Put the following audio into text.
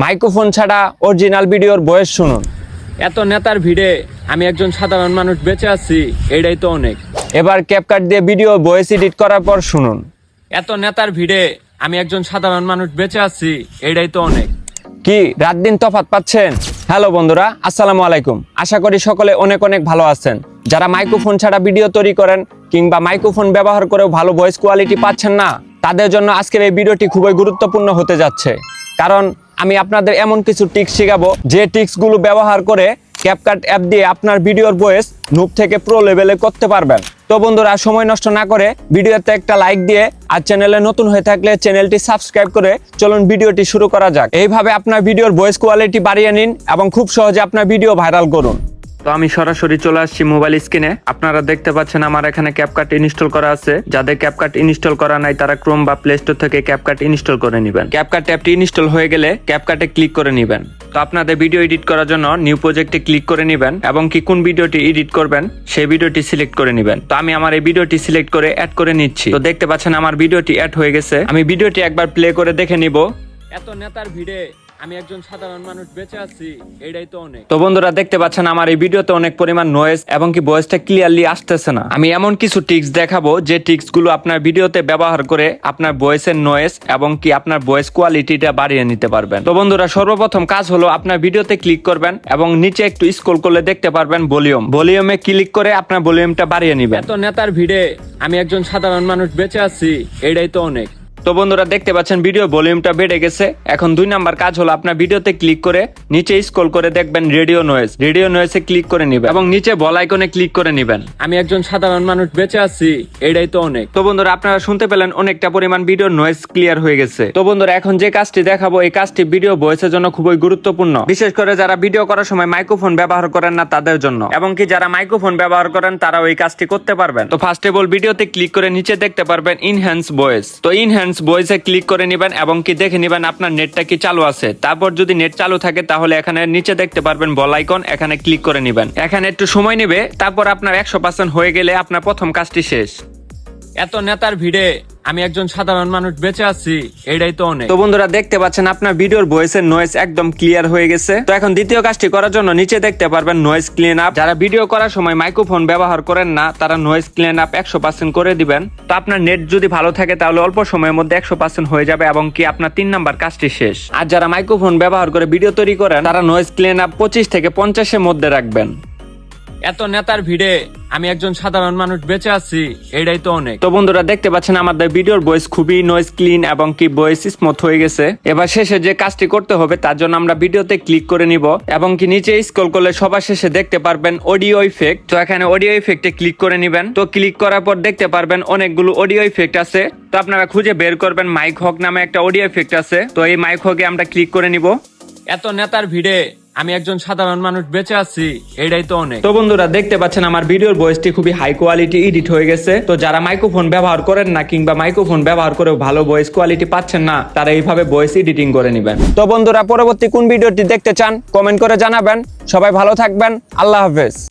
Microphone ছাড়া original ভিডিওর বয়স শুনুন। এত নেতার ভিড়ে আমি একজন সাধারণ মানুষ বেঁচে আছি এটাই তো অনেক। এবার ক্যাপকাট দিয়ে ভিডিও ভয়েস এডিট করার পর শুনুন। এত নেতার ভিড়ে আমি একজন সাধারণ মানুষ বেঁচে আছি এটাই তো অনেক। কি রাত দিন তফাত পাচ্ছেন? হ্যালো বন্ধুরা আসসালামু আলাইকুম। আশা করি সকলে অনেক অনেক ভালো আছেন। যারা মাইক্রোফোন ছাড়া ভিডিও তৈরি করেন কিংবা মাইক্রোফোন ব্যবহার করেও ভালো ভয়েস কোয়ালিটি পাচ্ছেন না তাদের জন্য আজকের এই ভিডিওটি খুবই গুরুত্বপূর্ণ হতে যাচ্ছে। কারণ আমি আপনাদের এমন কিছু টিক্স শেখাবো। যে টিক্সগুলো ব্যবহার করে ক্যাপকাট অ্যাপ দিয়ে আপনার ভিডিওর ভয়েস নুপ থেকে প্রো লেভেলে করতে পারবেন। তো বন্ধুরা, সময় নষ্ট না করে ভিডিওতে একটা লাইক দিয়ে আর চ্যানেলে নতুন হয়ে থাকলে চ্যানেলটি সাবস্ক্রাইব করে চলুন ভিডিওটি শুরু করা যাক। এইভাবে আপনার ভিডিওর ভয়েস কোয়ালিটি বাড়িয়ে নিন এবং খুব সহজে আপনার ভিডিও ভাইরাল করুন। তো আমি সরাসরি চলে আসছি মোবাইল স্ক্রিনে আপনারা দেখতে পাচ্ছেন আমার এখানে ক্যাপকাট ইনস্টল করা আছে। যাদের ক্যাপকাট ইনস্টল করা নাই, তারা ক্রোম বা প্লে স্টোর থেকে ক্যাপকাট ইনস্টল করে নেবেন। ক্যাপকাট অ্যাপটি ইনস্টল হয়ে গেলে ক্যাপকাটে ক্লিক করে নেবেন। তো আপনাদের ভিডিও এডিট করার জন্য নিউ প্রজেক্টে ক্লিক করে নেবেন এবং কি কোন ভিডিওটি এডিট করবেন, সেই ভিডিওটি সিলেক্ট করে নেবেন। তো আমি আমার এই ভিডিওটি সিলেক্ট করে অ্যাড করে নিচ্ছি। তো দেখতে পাচ্ছেন আমার ভিডিওটি অ্যাড হয়ে গেছে। আমি ভিডিওটি একবার প্লে করে দেখে নিব। এত নেতার ভিড়ে। আমি একজন সাধারণ মানুষ বেঁচে আছি এটাই তো অনেক। তো বন্ধুরা দেখতে পাচ্ছেন আমার এই ভিডিওতে অনেক পরিমাণ নয়েজ এবং কি ভয়েসটা ক্লিয়ারলি আসতেছে না। আমি এমন কিছু টিক্স দেখাবো যে টিক্সগুলো আপনার ভিডিওতে ব্যবহার করে আপনার ভয়েসের নয়েজ এবং কি আপনার ভয়েস কোয়ালিটিটা বাড়িয়ে নিতে পারবেন। তো বন্ধুরা সর্বপ্রথম কাজ হলো আপনার ভিডিওতে ক্লিক করবেন এবং নিচে একটু স্ক্রল করলে দেখতে পারবেন ভলিউম ভলিউমে ক্লিক করে আপনার ভলিউমটা বাড়িয়ে নেবেন। এত নেতার ভিড়ে আমি একজন সাধারণ মানুষ বেঁচে আছি এটাই তো অনেক। তো বন্ধুরা দেখতে পাচ্ছেন ভিডিও ভলিউমটা বেড়ে গেছে। এখন দুই নাম্বার কাজ হলো আপনার ভিডিওতে ক্লিক করে নিচে স্ক্রল করে দেখবেন রেডিও নয়েজ রেডিও নয়েজে ক্লিক করে নিবেন এবং নিচে বল আইকনে ক্লিক করে নিবেন। আমি একজন সাধারণ মানুষ, বেঁচে আছি, এটাই তো অনেক। তো বন্ধুরা, আপনারা শুনতে পেলেন অনেকটা পরিমাণ ভিডিও নয়েজ ক্লিয়ার হয়ে গেছে। তো বন্ধুরা, এখন যে কাজটি দেখাবো, এই কাজটি ভিডিও ভয়েসের জন্য খুবই গুরুত্বপূর্ণ। বিশেষ করে যারা ভিডিও করার সময় মাইক্রোফোন ব্যবহার করেন না, তাদের জন্য। এবং কি যারা মাইক্রোফোন ব্যবহার করেন তারা ওই কাজটি করতে পারবেন। তো ফার্স্ট অফ অল ভিডিওতে ক্লিক করে নিচে দেখতে পারবেন ইনহ্যান্স ভয়েস তো ইনহ্যান্স ভয়েসে ক্লিক করে নেবেন এবং কি দেখে নেবেন আপনার নেটটা কি চালু আছে। তারপর যদি নেট চালু থাকে তাহলে এখানে নিচে দেখতে পারবেন বল আইকন, এখানে ক্লিক করে নেবেন। এখানে একটু সময় নেবে, তারপর আপনার একশো পার্সেন্ট হয়ে গেলে আপনার প্রথম কাজটি শেষ। এত নেতার ভিড়ে আমি একজন সাধারণ মানুষ বেঁচে আছি, এটাই তো অনেক। তো বন্ধুরা, দেখতে পাচ্ছেন আপনার ভিডিওর ভয়েসের নয়েজ একদম ক্লিয়ার হয়ে গেছে। তো এখন দ্বিতীয় কাজটি করার জন্য নিচে দেখতে পারবেন নয়েজ ক্লিন আপ যারা ভিডিও করার সময় মাইক্রোফোন ব্যবহার করেন না, তারা নয়েজ ক্লিন আপ একশো পার্সেন্ট করে দিবেন। তো আপনার নেট যদি ভালো থাকে, তাহলে অল্প সময়ের মধ্যে একশো পার্সেন্ট হয়ে যাবে এবং কি আপনার তিন নাম্বার কাজটি শেষ। আর যারা মাইক্রোফোন ব্যবহার করে ভিডিও তৈরি করেন, তারা নয়েজ ক্লিন আপ পঁচিশ থেকে পঞ্চাশের মধ্যে রাখবেন। এত নেতার ভিড়ে আমি একজন সাধারণ মানুষ বেঁচে আছি এটাই তো অনেক। তো বন্ধুরা দেখতে পাচ্ছেন আমাদের ভিডিওর ভয়েস খুবই নয়েজ ক্লিন এবং কি ভয়েস স্মুথ হয়ে গেছে। এবার শেষে যে কাজটি করতে হবে তার জন্য আমরা ভিডিওতে ক্লিক করে নিব এবং কি নিচে স্ক্রল করলে সবার শেষে দেখতে পারবেন অডিও ইফেক্ট তো এখানে অডিও ইফেক্টে ক্লিক করে নিবেন। তো ক্লিক করার পর দেখতে পারবেন অনেকগুলো অডিও ইফেক্ট আছে। তো আপনারা খুঁজে বের করবেন মাইক হক নামে একটা অডিও ইফেক্ট আছে। তো এই মাইক হকে আমরা ক্লিক করে নিব। এত নেতার ভিড়ে আমি একজন সাধারণ মানুষ বেঁচে আছি, এটাই তো অনেক। তো বন্ধুরা, দেখতে পাচ্ছেন আমার ভিডিওর ভয়েসটি খুবই হাই কোয়ালিটি এডিট হয়ে গেছে। তো যারা মাইক্রোফোন ব্যবহার করেন না কিংবা মাইক্রোফোন ব্যবহার করেও ভালো ভয়েস কোয়ালিটি পাচ্ছেন না, তারা এইভাবে ভয়েস এডিটিং করে নেবেন। তো বন্ধুরা, পরবর্তী কোন ভিডিওটি দেখতে চান কমেন্ট করে জানাবেন। সবাই ভালো থাকবেন। আল্লাহ হাফেজ।